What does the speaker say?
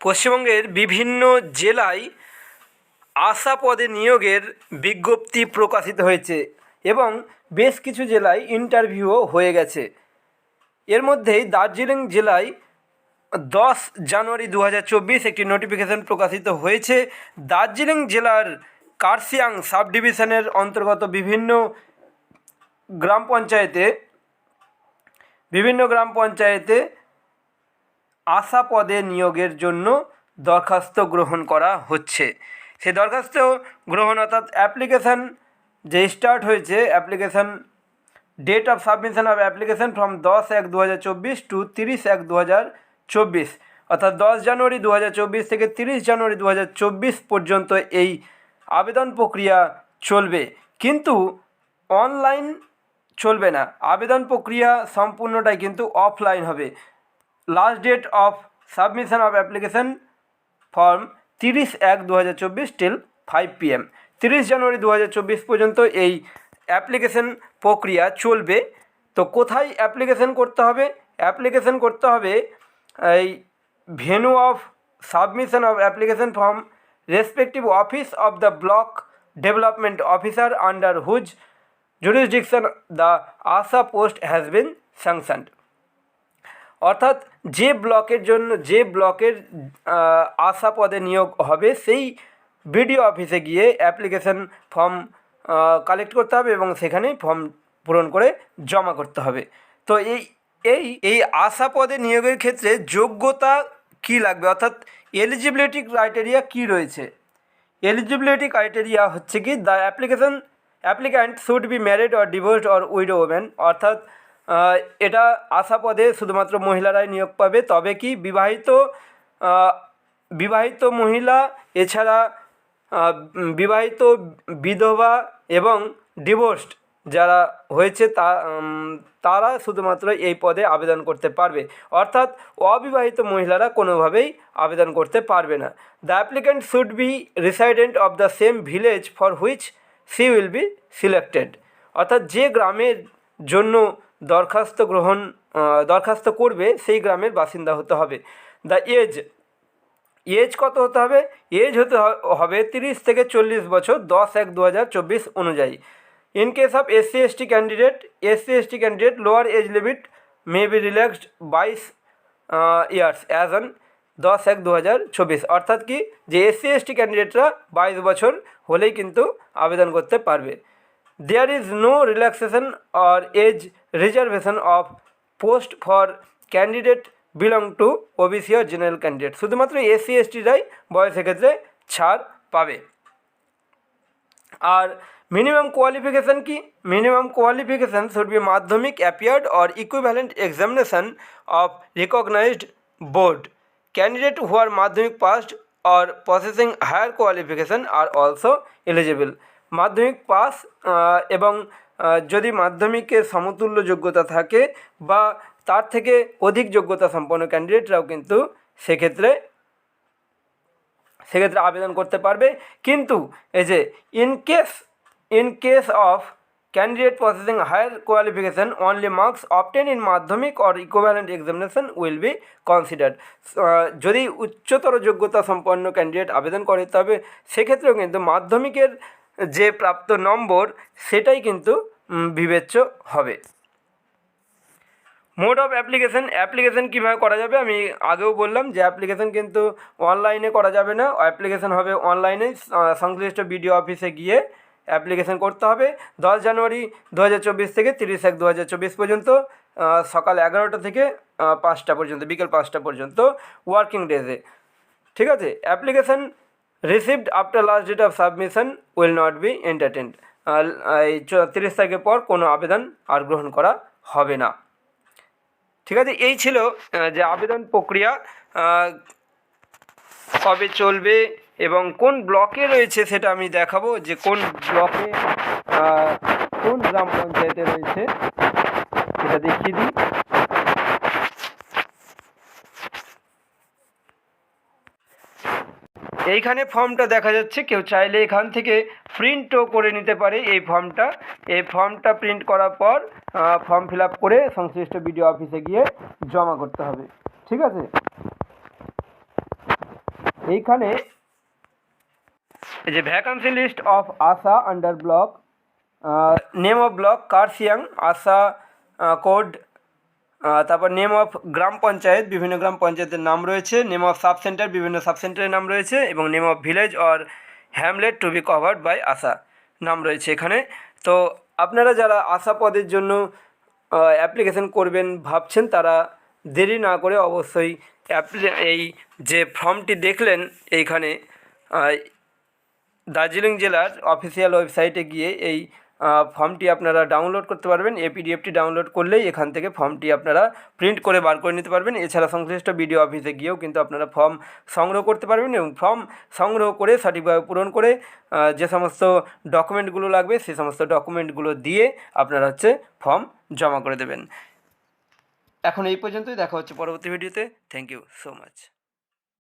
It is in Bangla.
পশ্চিমবঙ্গের বিভিন্ন জেলায় আশা পদে নিয়োগের বিজ্ঞপ্তি প্রকাশিত হয়েছে এবং বেশ কিছু জেলায় ইন্টারভিউও হয়ে গেছে। এর মধ্যেই দার্জিলিং জেলায় দশ জানুয়ারি দু হাজার চব্বিশ একটি নোটিফিকেশন প্রকাশিত হয়েছে। দার্জিলিং জেলার কার্সিয়াং সাব ডিভিশনের অন্তর্গত বিভিন্ন গ্রাম পঞ্চায়েতে, বিভিন্ন গ্রাম পঞ্চায়েতে আশা পদে নিয়োগের জন্য দরখাস্ত গ্রহণ করা হচ্ছে। সেই দরখাস্ত গ্রহণ অর্থাৎ অ্যাপ্লিকেশান যে স্টার্ট হয়েছে application date of submission of application from দশ এক দু হাজার চব্বিশ টু তিরিশ এক দু হাজার চব্বিশ। অর্থাৎ দশ জানুয়ারি দু হাজার চব্বিশ থেকে তিরিশ জানুয়ারি দু হাজার চব্বিশ পর্যন্ত এই আবেদন প্রক্রিয়া চলবে। কিন্তু অনলাইন চলবে না। আবেদন প্রক্রিয়া সম্পূর্ণটাই কিন্তু অফলাইন হবে। Last date of submission of application form তিরিশ এক দু হাজার চব্বিশ টিল ফাইভ পিএম তিরিশ জানুয়ারি দু হাজার চব্বিশ পর্যন্ত এই অ্যাপ্লিকেশন প্রক্রিয়া চলবে। তো কোথায় অ্যাপ্লিকেশন করতে হবে? অ্যাপ্লিকেশন করতে হবে এই venue of submission of application form respective office of the block development officer under whose jurisdiction the ASA post has been sanctioned অর্থাৎ যে ব্লকের জন্য, যে ব্লকের আশা পদে নিয়োগ হবে, সেই বিডিও অফিসে গিয়ে অ্যাপ্লিকেশন ফর্ম কালেক্ট করতে হবে এবং সেখানেই ফর্ম পূরণ করে জমা করতে হবে। তো এই এই এই আশা পদে নিয়োগের ক্ষেত্রে যোগ্যতা কী লাগবে? অর্থাৎ এলিজিবিলিটি ক্রাইটেরিয়া কী রয়েছে? এলিজিবিলিটি ক্রাইটেরিয়া হচ্ছে কি the application applicant should be married or divorced or widow women অর্থাৎ এটা আশা পদে শুধুমাত্র মহিলারাই নিয়োগ পাবে। তবে কি বিবাহিত বিবাহিত মহিলা, এছাড়া বিবাহিত বিধবা এবং ডিভোর্সড যারা হয়েছে তা তারা শুধুমাত্র এই পদে আবেদন করতে পারবে। অর্থাৎ অবিবাহিত মহিলারা কোনোভাবেই আবেদন করতে পারবে না। The applicant should be resident of the same village for which she will be selected অর্থাৎ যে গ্রামের জন্য দরখাস্ত গ্রহণ দরখাস্ত করবে সেই গ্রামের বাসিন্দা হতে হবে। দ্য এজ এজ কত হতে হবে? এজ হতে হবে তিরিশ থেকে চল্লিশ বছর দশ এক দু হাজার চব্বিশ অনুযায়ী। In case of SC ST candidate SC ST candidate lower age limit may be relaxed বাইশ ইয়ার্স অ্যাজ অন দশ এক দু হাজার চব্বিশ। অর্থাৎ কি? যে এসসি এসটি ক্যান্ডিডেটরা বাইশ বছর হলেই কিন্তু আবেদন করতে পারবে। There is no relaxation or age reservation of post for candidate belong to OBC R general candidate শুধুমাত্র এসসি এসটিরাই বয়সের ক্ষেত্রে ছাড় পাবে। আর মিনিমাম কোয়ালিফিকেশান কি? Minimum qualification should be Madhyamik appeared or equivalent examination of recognised board candidate who are Madhyamik passed or processing higher qualification are also eligible Madhyamik pass এবং যদি মাধ্যমিকের সমতুল্য যোগ্যতা থাকে বা তার থেকে অধিক যোগ্যতা সম্পন্ন ক্যান্ডিডেটরাও কিন্তু সেক্ষেত্রে সেক্ষেত্রে আবেদন করতে পারবে। কিন্তু এই যে in case in case of candidate processing higher qualification only marks obtain in Madhyamik or equivalent examination will be considered যদি উচ্চতর যোগ্যতা সম্পন্ন ক্যান্ডিডেট আবেদন করে, তবে সেক্ষেত্রেও কিন্তু মাধ্যমিকের যে প্রাপ্ত নম্বর, সেটাই কিন্তু বিবেচ্য হবে। মোড অফ অ্যাপ্লিকেশন অ্যাপ্লিকেশন কীভাবে করা যাবে? আমি আগেও বললাম যে অ্যাপ্লিকেশন কিন্তু অনলাইনে করা যাবে না। অ্যাপ্লিকেশন হবে অনলাইনে সংশ্লিষ্ট বিডিও অফিসে গিয়ে অ্যাপ্লিকেশন করতে হবে। দশ জানুয়ারি দু হাজার চব্বিশ থেকে তিরিশ এক দু পর্যন্ত সকাল এগারোটা থেকে পাঁচটা পর্যন্ত, বিকেল পাঁচটা পর্যন্ত ওয়ার্কিং ডেজে ঠিক আছে? Application received after last date of submission will not be entertained এই তিরিশ তারিখের পর কোনো আবেদন আর গ্রহণ করা হবে না। ঠিক আছে, এই ছিল যে আবেদন প্রক্রিয়া কবে চলবে এবং কোন ব্লকে রয়েছে সেটা আমি দেখাবো, যে কোন ব্লকে কোন গ্রাম পঞ্চায়েতে রয়েছে সেটা দেখিয়ে দিই। এইখানে ফর্মটা দেখা যাচ্ছে, কেউ চাইলে এখান থেকে প্রিন্টও করে নিতে পারে এই ফর্মটা। এই ফর্মটা প্রিন্ট করার পর ফর্ম ফিল করে সংশ্লিষ্ট বিডিও অফিসে গিয়ে জমা করতে হবে। ঠিক আছে? এইখানে এই যে vacancy list of ASHA under block name of block Kurseong ASHA code তারপর নেম অফ গ্রাম পঞ্চায়েত, বিভিন্ন গ্রাম পঞ্চায়েতের নাম রয়েছে। নেম অফ সাব সেন্টার বিভিন্ন সাব সেন্টারের নাম রয়েছে এবং name of village or hamlet to be covered by ASHA নাম রয়েছে এখানে। তো আপনারা যারা আশা পদের জন্য অ্যাপ্লিকেশন করবেন, ভাবছেন তারা দেরি না করে অবশ্যই এই যে ফর্মটি দেখলেন এইখানে দার্জিলিং জেলার অফিসিয়াল ওয়েবসাইটে গিয়ে এই ফর্মটি আপনারা ডাউনলোড করতে পারবেন। এই পিডিএফটি ডাউনলোড করলেই এখান থেকে ফর্মটি আপনারা প্রিন্ট করে বার করে নিতে পারবেন। এছাড়া সংশ্লিষ্ট বিডিও অফিসে গিয়েও কিন্তু আপনারা ফর্ম সংগ্রহ করতে পারবেন এবং ফর্ম সংগ্রহ করে সঠিকভাবে পূরণ করে যে সমস্ত ডকুমেন্টগুলো লাগবে সেই সমস্ত ডকুমেন্টগুলো দিয়ে আপনারা হচ্ছে ফর্ম জমা করে দেবেন। এখন এই পর্যন্তই। দেখা হচ্ছে পরবর্তী ভিডিওতে থ্যাংক ইউ সো মাচ